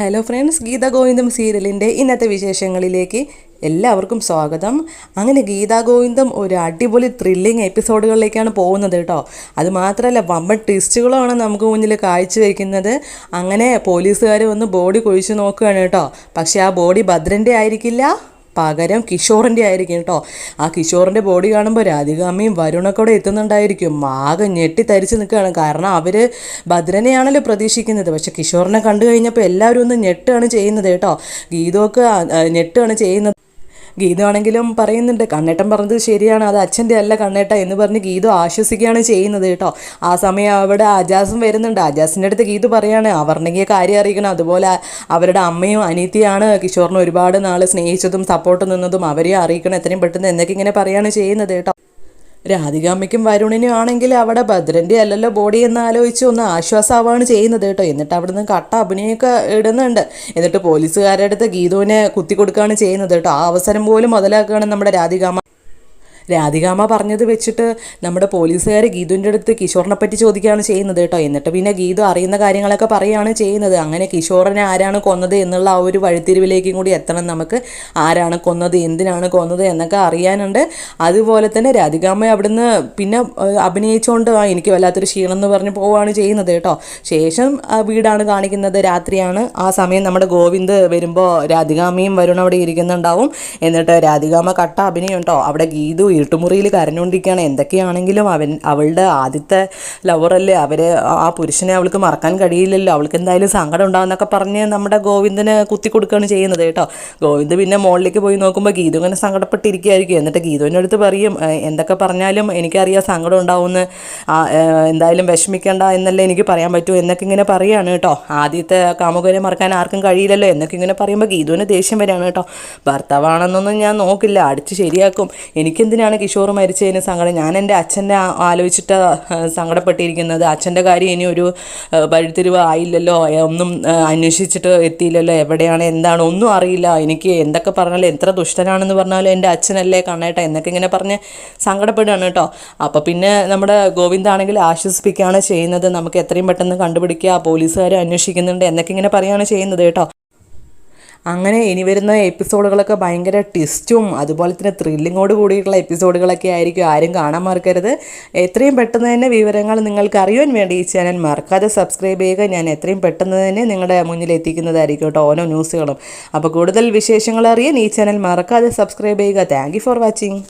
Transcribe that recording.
Hello friends Geetha ഗോവിന്ദം സീരിയലിന്റെ ഇന്നത്തെ വിശേഷങ്ങളിലേക്ക് എല്ലാവർക്കും സ്വാഗതം. അങ്ങനെ ഗീതാ ഗോവിന്ദം ഒരു അടിപൊളി ത്രില്ലിങ് എപ്പിസോഡുകളിലേക്കാണ് പോകുന്നത് കേട്ടോ. അതുമാത്രമല്ല വമ്പൻ ട്വിസ്റ്റുകളാണ് നമുക്ക് മുന്നിൽ കാഴ്ചവെക്കുന്നത്. അങ്ങനെ പോലീസുകാർ വന്ന് ബോഡി കുഴിച്ചു നോക്കുകയാണ് കേട്ടോ. പക്ഷേ ആ ബോഡി ഭദ്രന്റെ ആയിരിക്കില്ല. പകരം കിഷോറിന്റെ ആയിരിക്കും കേട്ടോ ആ കിഷോറിന്റെ ബോഡി കാണുമ്പോൾ രാധികാമ്മയും വരുണൊക്കെ അവിടെ എത്തുന്നുണ്ടായിരിക്കും. ആകെ ഞെട്ടി തരിച്ച് നിൽക്കുകയാണ്. കാരണം അവർ ഭദ്രനെയാണല്ലോ പ്രതീക്ഷിക്കുന്നത്. പക്ഷേ കിഷോറിനെ കണ്ടു കഴിഞ്ഞപ്പോൾ എല്ലാവരും ഒന്ന് ഞെട്ടുകയാണ് ചെയ്യുന്നത് കേട്ടോ. ഗീതമൊക്കെ ഞെട്ടാണ് ചെയ്യുന്നത്. ഗീതമാണെങ്കിലും പറയുന്നുണ്ട് കണ്ണേട്ടൻ പറഞ്ഞത് ശരിയാണ് അത് അച്ഛന്റെ അല്ല കണ്ണേട്ട എന്ന് പറഞ്ഞ് ഗീതു ആശ്വസിക്കുകയാണ് ചെയ്യുന്നത് കേട്ടോ. ആ സമയം അവിടെ അജാസും വരുന്നുണ്ട്. അജാസിന്റെ അടുത്ത് ഗീതു പറയാണ് അവർണെങ്കിൽ കാര്യം അറിയിക്കണം. അതുപോലെ അവരുടെ അമ്മയും അനീത്തിയാണ് കിഷോറിനെ ഒരുപാട് നാൾ സ്നേഹിച്ചതും സപ്പോർട്ട് നിന്നതും അവരെ അറിയിക്കണം എത്രയും പെട്ടെന്ന് എന്നൊക്കെ ഇങ്ങനെ പറയുകയാണ് ചെയ്യുന്നത് കേട്ടോ. രാധികാമ്മയ്ക്കും വരുണിനും ആണെങ്കിൽ അവിടെ ഭദ്രന്റെ അല്ലല്ലോ ബോഡി എന്ന് ആലോചിച്ച് ഒന്ന് ആശ്വാസമാവാണ് ചെയ്യുന്നത് കേട്ടോ. എന്നിട്ട് അവിടെ നിന്ന് കട്ട അഭിനയമൊക്കെ ഇടുന്നുണ്ട്. എന്നിട്ട് പോലീസുകാരുടെ അടുത്ത് ഗീതുവിനെ കുത്തി കൊടുക്കുകയാണ് ചെയ്യുന്നത് കേട്ടോ. ആ അവസരം പോലും മുതലാക്കുകയാണ് നമ്മുടെ രാധികാമ്മ. രാധികാമ്മ പറഞ്ഞത് വെച്ചിട്ട് നമ്മുടെ പോലീസുകാർ ഗീതുവിന്റെ അടുത്ത് കിഷോറിനെ പറ്റി ചോദിക്കുകയാണ് ചെയ്യുന്നത് കേട്ടോ. എന്നിട്ട് പിന്നെ ഗീതു അറിയുന്ന കാര്യങ്ങളൊക്കെ പറയുകയാണ് ചെയ്യുന്നത്. അങ്ങനെ കിഷോറിനെ ആരാണ് കൊന്നത് എന്നുള്ള ആ ഒരു വഴിത്തിരിവിലേക്കും കൂടി എത്തണം നമുക്ക്. ആരാണ് കൊന്നത് എന്തിനാണ് കൊന്നത് എന്നൊക്കെ അറിയാനുണ്ട്. അതുപോലെ തന്നെ രാധികാമ അവിടുന്ന് പിന്നെ അഭിനയിച്ചുകൊണ്ട് ആ എനിക്ക് വല്ലാത്തൊരു ക്ഷീണം എന്ന് പറഞ്ഞ് പോവുകയാണ് ചെയ്യുന്നത് കേട്ടോ. ശേഷം വീടാണ് കാണിക്കുന്നത്. രാത്രിയാണ്. ആ സമയം നമ്മുടെ ഗോവിന്ദ് വരുമ്പോൾ രാധികാമയും വരുൺ അവിടെ ഇരിക്കുന്നുണ്ടാവും. എന്നിട്ട് രാധികാമ കട്ട അഭിനയം കേട്ടോ അവിടെ ഗീതു ഇരുട്ടുമുറിയിൽ കരഞ്ഞുകൊണ്ടിരിക്കുകയാണ്. എന്തൊക്കെയാണെങ്കിലും അവൻ അവളുടെ ആദ്യത്തെ ലവറല്ലേ അവരെ ആ പുരുഷനെ അവൾക്ക് മറക്കാൻ കഴിയില്ലല്ലോ. അവൾക്ക് എന്തായാലും സങ്കടം ഉണ്ടാവുമെന്നൊക്കെ പറഞ്ഞ് നമ്മുടെ ഗോവിന്ദന് കുത്തി കൊടുക്കുകയാണ് ചെയ്യുന്നത് കേട്ടോ. ഗോവിന്ദ് പിന്നെ മുകളിലേക്ക് പോയി നോക്കുമ്പോൾ ഗീതു ഇങ്ങനെ സങ്കടപ്പെട്ടിരിക്കുകയായിരിക്കും. എന്നിട്ട് ഗീതുവിന്റെ അടുത്ത് പറയും എന്തൊക്കെ പറഞ്ഞാലും എനിക്കറിയാം സങ്കടം ഉണ്ടാവുമെന്ന്. എന്തായാലും വിഷമിക്കേണ്ട എന്നല്ലേ എനിക്ക് പറയാൻ പറ്റൂ എന്നൊക്കെ ഇങ്ങനെ പറയുകയാണ് കേട്ടോ. ആദ്യത്തെ കാമുകനെ മറക്കാൻ ആർക്കും കഴിയില്ലല്ലോ എന്നൊക്കെ ഇങ്ങനെ പറയുമ്പോൾ ഗീതുവിന് ദേഷ്യം വരികയാണ് കേട്ടോ. ഭർത്താവാണെന്നൊന്നും ഞാൻ നോക്കില്ല. അടിച്ച് ശരിയാക്കും. എനിക്കെന്തിനാണ് കിഷോർ മരിച്ചതിന് സങ്കടം. ഞാൻ എന്റെ അച്ഛന്റെ ആലോചിച്ചിട്ട് സങ്കടപ്പെട്ടിരിക്കുന്നത്. അച്ഛന്റെ കാര്യം ഇനി ഒരു വഴിത്തിരിവ് ആയില്ലല്ലോ. ഒന്നും അന്വേഷിച്ചിട്ട് എത്തിയില്ലല്ലോ. എവിടെയാണ് എന്താണ് ഒന്നും അറിയില്ല. എനിക്ക് എന്തൊക്കെ പറഞ്ഞാലും എത്ര ദുഷ്ടനാണെന്ന് പറഞ്ഞാലും എന്റെ അച്ഛനല്ലേ കണ്ണേട്ട എന്നൊക്കെ ഇങ്ങനെ പറഞ്ഞ് സങ്കടപ്പെടുകയാണ് കേട്ടോ. അപ്പോൾ പിന്നെ നമ്മുടെ ഗോവിന്ദാണെങ്കിൽ ആശ്വസിപ്പിക്കുകയാണ് ചെയ്യുന്നത്. നമുക്ക് എത്രയും പെട്ടെന്ന് കണ്ടുപിടിക്കുക പോലീസുകാർ അന്വേഷിക്കുന്നുണ്ട് എന്നൊക്കെ ഇങ്ങനെ പറയുകയാണ് ചെയ്യുന്നത് കേട്ടോ. അങ്ങനെ ഇനി വരുന്ന എപ്പിസോഡുകളൊക്കെ ഭയങ്കര ട്വിസ്റ്റും അതുപോലെ തന്നെ ത്രില്ലിങ്ങോട് കൂടിയിട്ടുള്ള എപ്പിസോഡുകളൊക്കെ ആയിരിക്കും. ആരും കാണാൻ മറക്കരുത്. എത്രയും പെട്ടെന്ന് തന്നെ വിവരങ്ങൾ നിങ്ങൾക്ക് അറിയുവാൻ വേണ്ടി ഈ ചാനൽ മറക്കാതെ സബ്സ്ക്രൈബ് ചെയ്യുക. ഞാൻ എത്രയും പെട്ടെന്ന് തന്നെ നിങ്ങളുടെ മുന്നിൽ എത്തിക്കുന്നതായിരിക്കും കേട്ടോ ഓരോ ന്യൂസുകളും അപ്പോൾ കൂടുതൽ വിശേഷങ്ങൾ അറിയാൻ ഈ ചാനൽ മറക്കാതെ സബ്സ്ക്രൈബ് ചെയ്യുക. Thank for watching